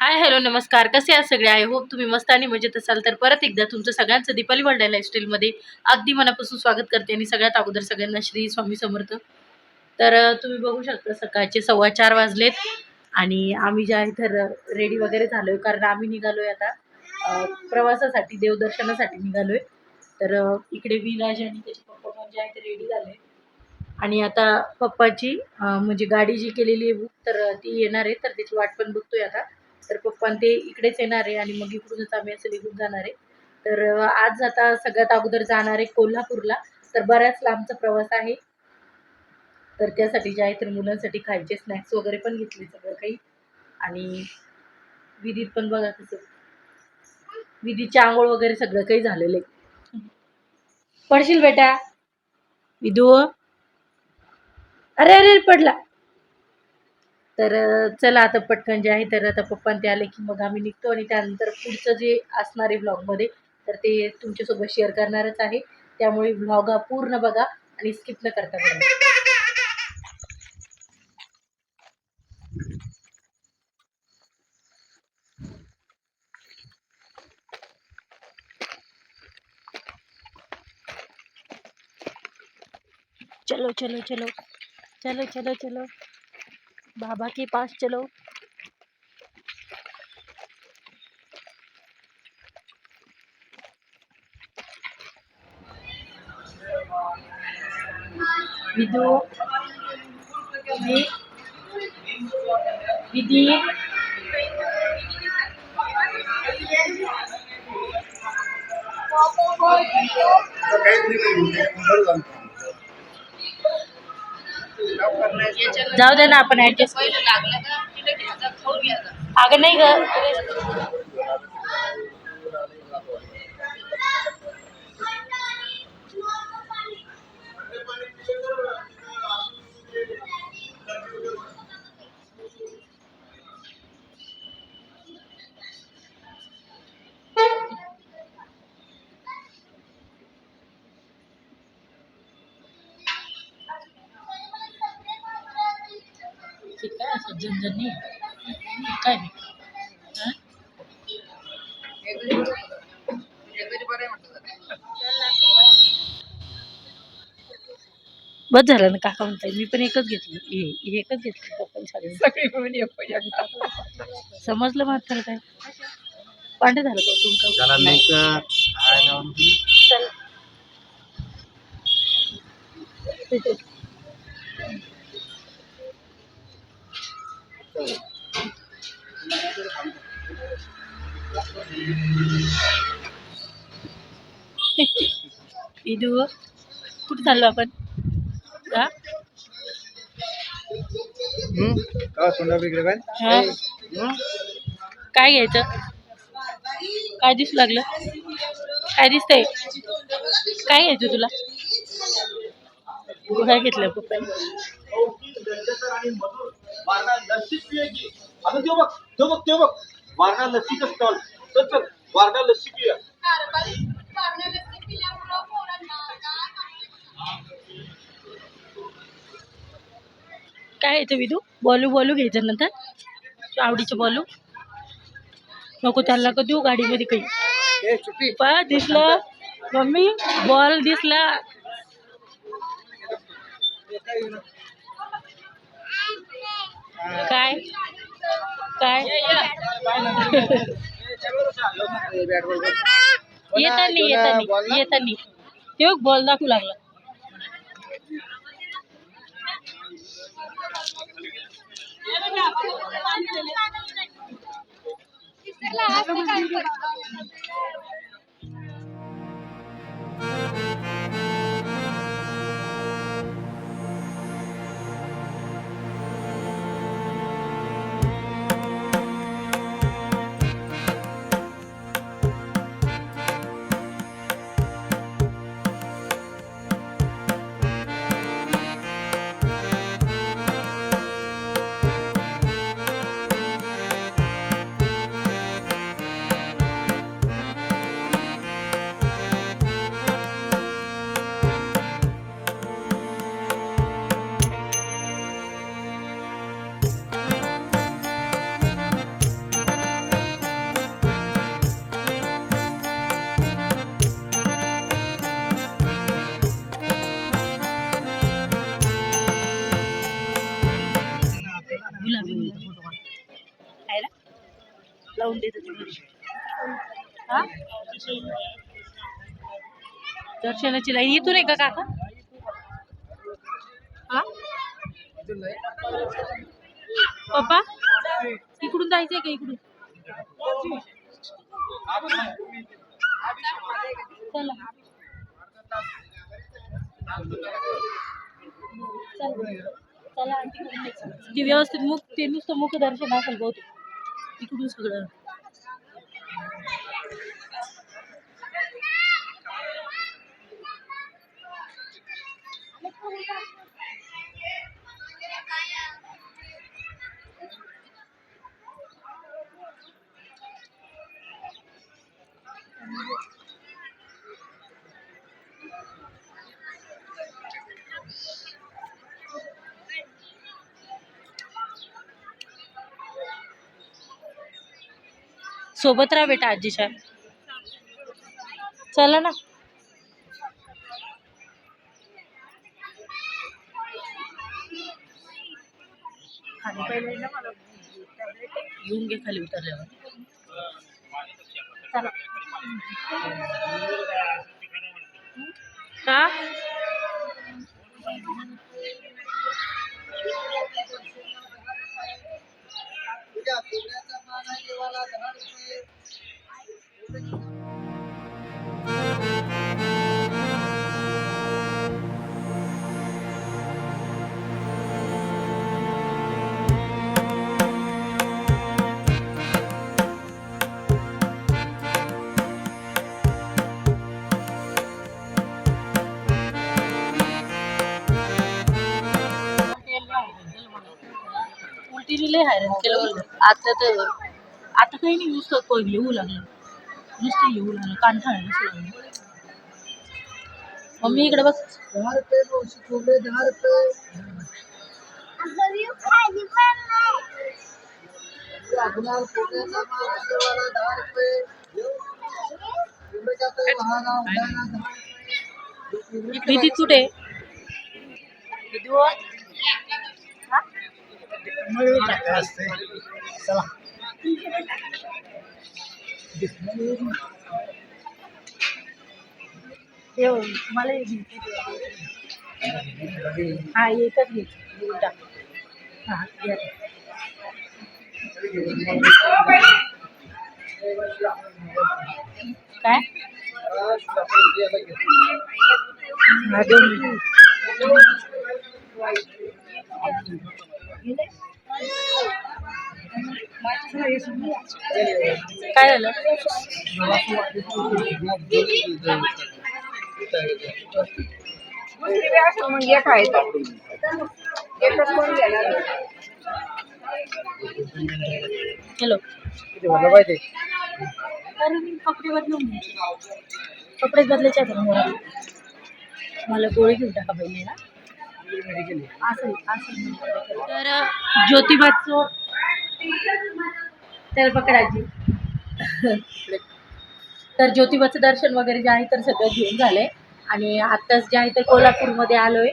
Hi hello नमस्कार. कसे आहात सगळे? आय होप तुम्ही मस्त आणि मजेत असाल. तर परत एकदा तुमचं सगळ्यांचं दीपाली वर्ल्ड लाईफस्टाईलमध्ये अगदी मनापासून स्वागत करते आणि सगळ्यात अगोदर सगळ्यांना श्री स्वामी समर्थ. तर तुम्ही बघू शकता सकाळचे सव्वा चार वाजलेत आणि आम्ही जे आहे तर रेडी वगैरे झालोय. कारण आम्ही निघालोय आता प्रवासासाठी देवदर्शनासाठी निघालोय. तर इकडे विराज आणि त्याचे पप्पा पण जे आहे ते रेडी झाले. आणि आता पप्पाची म्हणजे गाडी जी केलेली आहे बुक तर ती येणार आहे. तर त्याची वाट पण बघतोय आता. तर पप्पा ते इकडेच येणार आहे आणि मग इकडूनच आम्ही असं निघून जाणार आहे. तर आज आता सगळ्यात अगोदर जाणार आहे कोल्हापूरला. तर बऱ्याच लांबचा प्रवास आहे. तर त्यासाठी जे आहे तर मुलांसाठी खायचे स्नॅक्स वगैरे पण घेतले सगळं काही. आणि विधीत पण बघा कसं. विधीची आंघोळ वगैरे सगळं काही झालेलं आहे. पडशील बेटा? विधू? अरे अरे पडला. तर चला आता पटकन जे आहे तर आता पप्पा ते आले की मग आम्ही निघतो आणि त्यानंतर पुढचं जे असणार आहे ब्लॉगमध्ये तर ते तुमच्यासोबत शेअर करणारच आहे. त्यामुळे ब्लॉग हा पूर्ण बघा आणि स्किप न करता बघा. चलो चलो चलो. चलो चलो चलो. बाबा के पास चलो। विदू विधि विधी जाऊ दे ना आपण ऍडजस्ट अगं नाही ग. ठीक आहे असं काय? बस झालं ना काका म्हणताय मी पण एकच घेतली. एकच घेतली समजलं मात्र काय? पांढरे झालं का तुमचं त्याला लिंक आहे ना आमची? चल इदू कुठे चाललो आपण? का काय? घ्यायचं? काय दिसू लागलं? काय दिसतंय? काय घ्यायचं तुला? घेतलं पप्पाने. वारणा लस्सीच पियायची. आता त्यो बघ त्यो बघ त्यो बघ वारणा लस्सीचा स्टॉल वारणा लस्सी पिया। काय घ्यायचं विदू? बॉलू बॉलू घ्यायचं नंतर. आवडीचं बॉलू. नको त्याला का देऊ गाडीमध्ये काही. ए पा दिसलं. मम्मी बॉल दिसला. काय? काय? येतानी येतानी येतानी. ते बॉल दाखवू लागला. दर्शनाची लाईन इथून आहे का काका? हा? पप्पा? इकडून जायचंय का इकडून? चला. चला आणखी व्यवस्थित मुख ते नुसतं मुख दर्शन असेल बहुतेक. इकडून सगळं. सोबत राहा बेटा आजीच्या. चला ना. खाली येऊन घे खाली उतरल्यावर. चला. का उलटीने लय हैराण केलं मला. आता तर आता काही नाही नुसतं प- येऊ लागलं. नुसतं येऊ लागलं कांठाळ नुसतं लागलं. मम्मी इकडे बघ. दहा रुपये मावशी कोंबडे दहा रुपये. लागणार कोंबड्याचा माल देवाला दहा रुपये. कोंबड्याचा तो वाहना उडायला दहा रुपये. भीती कुठे? मळी टाका असते चला मला हा एकच घे उलटा हा घ्या. काय हा दोन मिनिट. काय झालं? मग एक आहे एकच कोण घेणार? हॅलो. कपडे बदलून घे. कपडे बदलायचे आहेत मला गोळी घेऊन टाका पहिले ना असं असं तर ज्योतिबाचं तर पकडायची तर ज्योतिबाचं दर्शन वगैरे जे आहे तर सगळं घेऊन झालंय. आणि आत्ताच जे आहे तर कोल्हापूरमध्ये आलोय.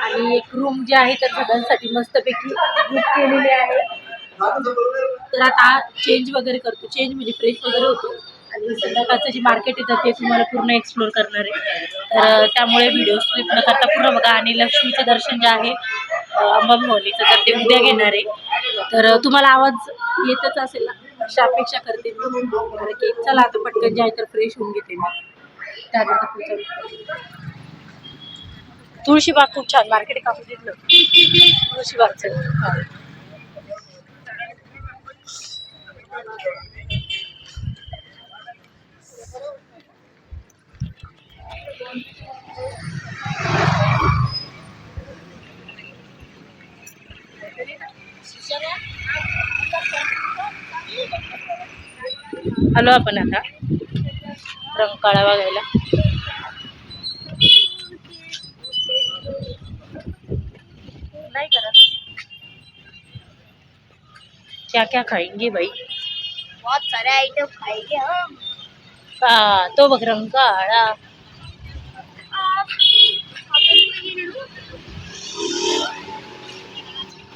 आणि एक रूम जे आहे तर सगळ्यांसाठी मस्तपैकी बुक केलेली आहे. तर आता चेंज वगैरे करतो. चेंज म्हणजे फ्रेश वगैरे होतो. आणि संध्याकाळचं जे मार्केट येतं ते तुम्हाला पूर्ण एक्सप्लोर करणार आहे. तर त्यामुळे व्हिडिओ स्क्रिप्ट न करता पूर्ण बघा. आणि लक्ष्मीचं दर्शन जे आहे अंबाभवानीचं तर ते उद्या घेणार आहे. तर तुम्हाला आवाज येतच असेल ना? अशी अपेक्षा करते मी. कारण की चला आता पटकन जे आहे तर फ्रेश होऊन घेते मी. त्यानंतर पूजा तुळशीबाग खूप छान. मार्केट कापून घेतलं तुळशीबागचं हां. आलो आपण आता. रंगकाळा बघायला. नाही करत. क्या क्या खाएंगे भाई? बहुत सारे आइटम खाएंगे हम. हा तो बघ रंगकाळा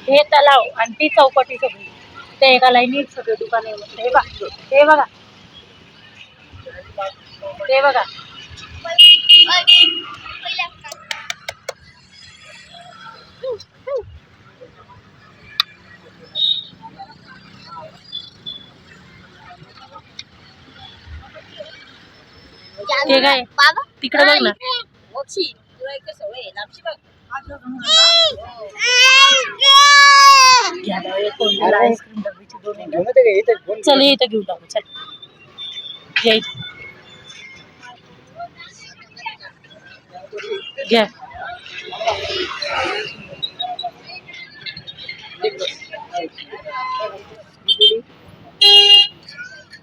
हे तलाव आणि ती चौपाटी सगळी. ते एका लाईनीत सगळे दुकान आहे हे बघा हे बघा. ते बघा. ते काय तिकडे बघ ना. कोण चल इथं घेऊन टाकू चल. या घ्या.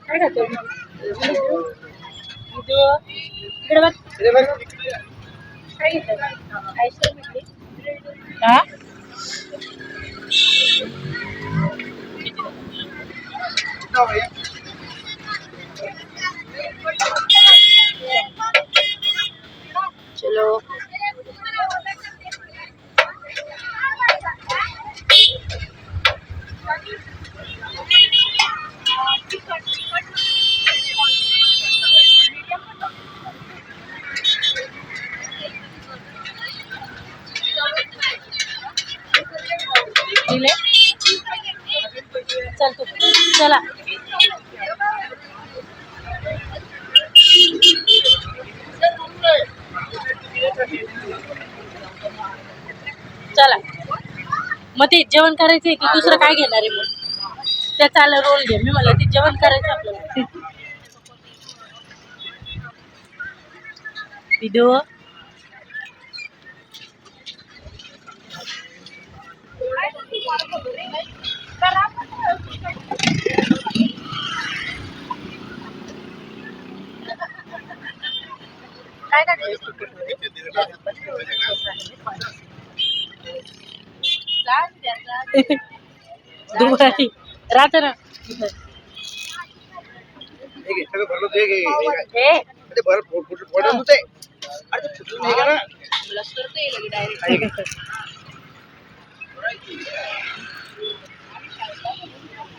काय खातोय? इकडे बघ. काय घेतलं आईस्क्रीम घेतली हा चलो दिले चल तू. चला. चला. मग ते जेवण करायचंय की दुसरं काय घेणार आहे मग? त्या आला रोल घे. मी मला ते जेवण करायचं आपल्याला. व्हिडिओ दुपारी राहतं ना. हे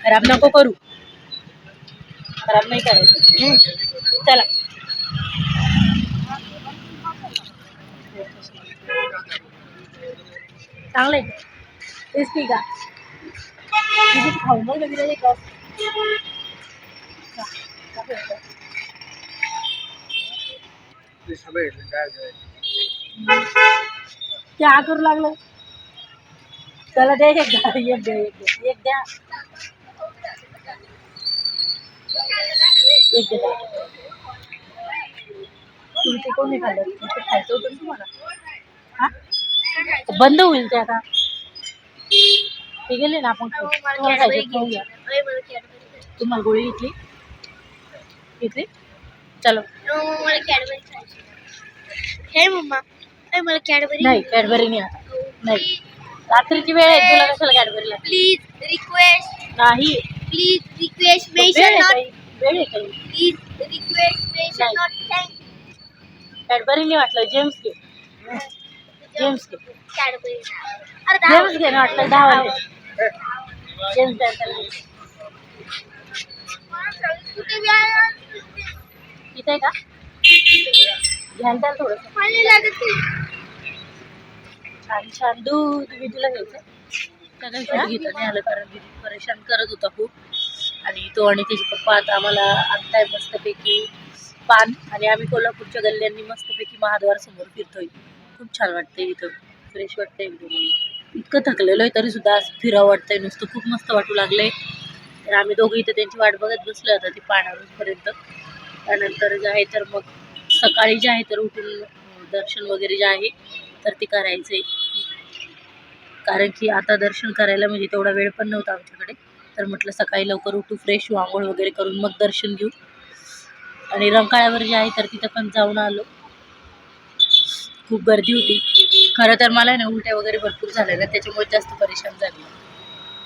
खराब नको करू. खराब नाही करायचं. चला. चांगलं आहे टेस्टी का तिथे खाऊ मग वगैरे का क्या करू लागलं. त्याला द्या एक द्या एक द्या एक द्या एक द्या. एक द्या. तुम्ही ते कोणी खाल्लं ते खायचं होतं ना तुम्हाला? हा? बंद होईल ते आता. ते गेले ना आपण खाऊ. तुम्हाला खायचं खाऊन घ्या तुम्हाला गोळी घेतली? घेतली? चलो. हे मम्मा. मला कॅडबरी नाही कॅडबरी नाही. आता नाही. रात्रीची वेळ आहे तुला कशाला कॅडबरी प्लीज़ रिक्वेस्ट नाही. प्लीज़ रिक्वेस्ट वेळ आहे काही वेळ आहे काही please request not thank Cadbury नाही वाटलं जेम्स घे जेम्स घे जेम्स घे ना वाटलं दहा वाजले. जेम्स इथे आहे का? घ्याल त्याला थोडंसं. छान छान. दूध तुला घ्यायचं सगळ्यांसाठी घेतलं नाही आलं कारण परेशान करत होता खूप. आणि तो आणि त्याचे पप्पा आता आम्हाला आणताय मस्तपैकी. पान आणि आम्ही कोल्हापूरच्या गल्ल्यांनी मस्तपैकी महाद्वार समोर फिरतोय. खूप छान वाटतंय इथं. फ्रेश वाटतंय एकदम इतकं थकलेलो आहे तरी सुद्धा फिरावं वाटतंय. नुसतं खूप मस्त वाटू लागलंय. तर आम्ही दोघं इथं त्यांची वाट बघत बसलो आता ती पाण्यावरपर्यंत त्यानंतर जे आहे तर मग सकाळी जे आहे तर उठून दर्शन वगैरे जे आहे तर ते करायचं आहे कारण की आता दर्शन करायला म्हणजे तेवढा वेळ पण नव्हता आमच्याकडे. तर म्हटलं सकाळी लवकर उठू फ्रेश आंघोळ वगैरे करून मग दर्शन घेऊ. आणि रंकाळ्यावर जे आहे तर तिथं पण जाऊन आलो. खूप गर्दी होती. खरं तर मला ना उलट्या वगैरे भरपूर झाल्या ना त्याच्यामुळे जास्त परेशान झाली.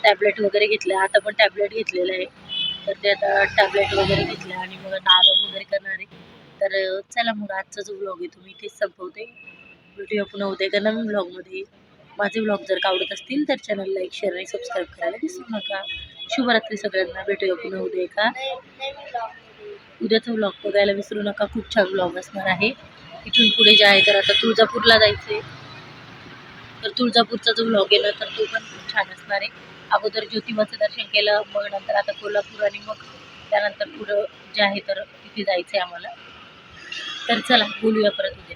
टॅबलेट वगैरे घेतल्या आता पण टॅबलेट घेतलेलं आहे. तर ते आता टॅबलेट वगैरे घेतल्या आणि मग आता आराम वगैरे करणार आहे. तर चला मग आजचा जो ब्लॉग आहे तुम्ही इथेच संपवते. व्हिडिओ पुन्हा उद्या एका नवीन ब्लॉगमध्ये माझे व्लॉग जर का आवडत असतील तर चॅनल लाईक शेअर आणि सबस्क्राईब करायला विसरू नका. शुभरात्री सगळ्यांना. भेटूया पुन्हा उद्या का उद्याचा व्लॉग बघायला विसरू नका. खूप छान व्लॉग असणार आहे. इथून पुढे जे आहे तर आता तुळजापूरला जायचं आहे तर तुळजापूरचा जो व्लॉग आहे ना तर तो पण खूप छान असणार आहे. अगोदर ज्योतिबाचं दर्शन केलं मग नंतर आता कोल्हापूर आणि मग त्यानंतर पुढं जे आहे तर तिथे जायचं आहे आम्हाला. तर चला बोलूया परत उद्या.